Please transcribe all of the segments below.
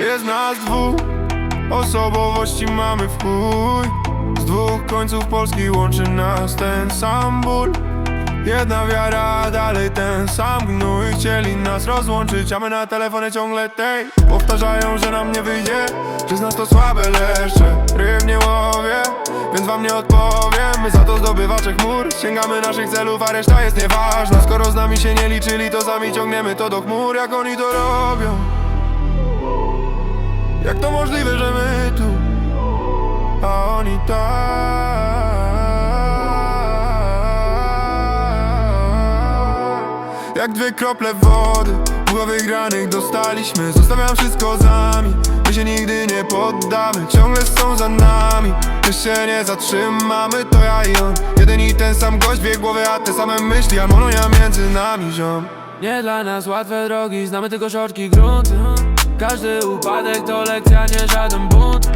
Jest nas dwóch, osobowości mamy w chuj. Z dwóch końców Polski łączy nas ten sam ból. Jedna wiara, dalej ten sam gnój. Chcieli nas rozłączyć, a my na telefonie ciągle tej. Powtarzają, że nam nie wyjdzie Że z nas to słabe leszcze. Ryb nie łowię, więc wam nie odpowiem. My za to zdobywacze chmur. Sięgamy naszych celów, a reszta jest nieważna. Skoro z nami się nie liczyli, to sami ciągniemy to do chmur. Jak oni to robią A oni tak Jak dwie krople wody Długo wygranych dostaliśmy. Zostawiam wszystko za nami My się nigdy nie poddamy. Ciągle są za nami My się nie zatrzymamy To ja i on. Jeden i ten sam gość Dwie głowy, a te same myśli. Harmonia między nami, ziom. Nie dla nas łatwe drogi, znamy tylko szorstki grunt Każdy upadek to lekcja, nie żaden bunt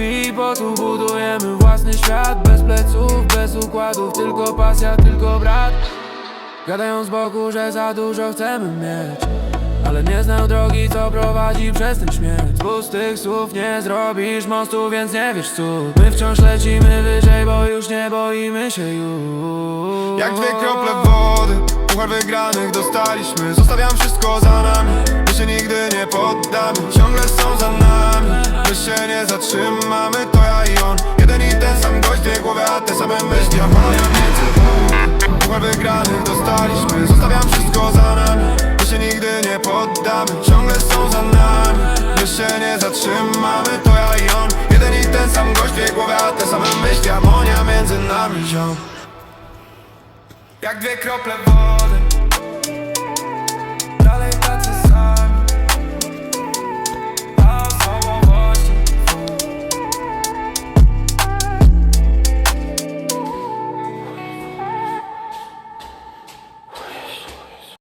krwi i potu budujemy własny świat. Bez pleców, bez układów, tylko pasja, tylko brat. Gadają z boku, że za dużo chcemy mieć ale nie znam drogi, co prowadzi przez ten śmierć Z pustych słów nie zrobisz mostu, więc nie wiesz cud My wciąż lecimy wyżej, bo już nie boimy się już. Jak dwie krople wody Puchar wygranych dostaliśmy. Zostawiam wszystko za nami My się nigdy nie poddamy. Ciągle są za nami My się nie zatrzymamy To ja i on. Jeden i ten sam gość Dwie głowy, a te same myśli. Harmonia między nami Puchar wygranych dostaliśmy. Zostawiam wszystko za nami. My się nigdy nie poddamy. Ciągle są za nami. My się nie zatrzymamy To ja i on. Jeden i ten sam gość Dwie głowy, a te same myśli. Harmonia między nami ziom. Jak dwie krople wody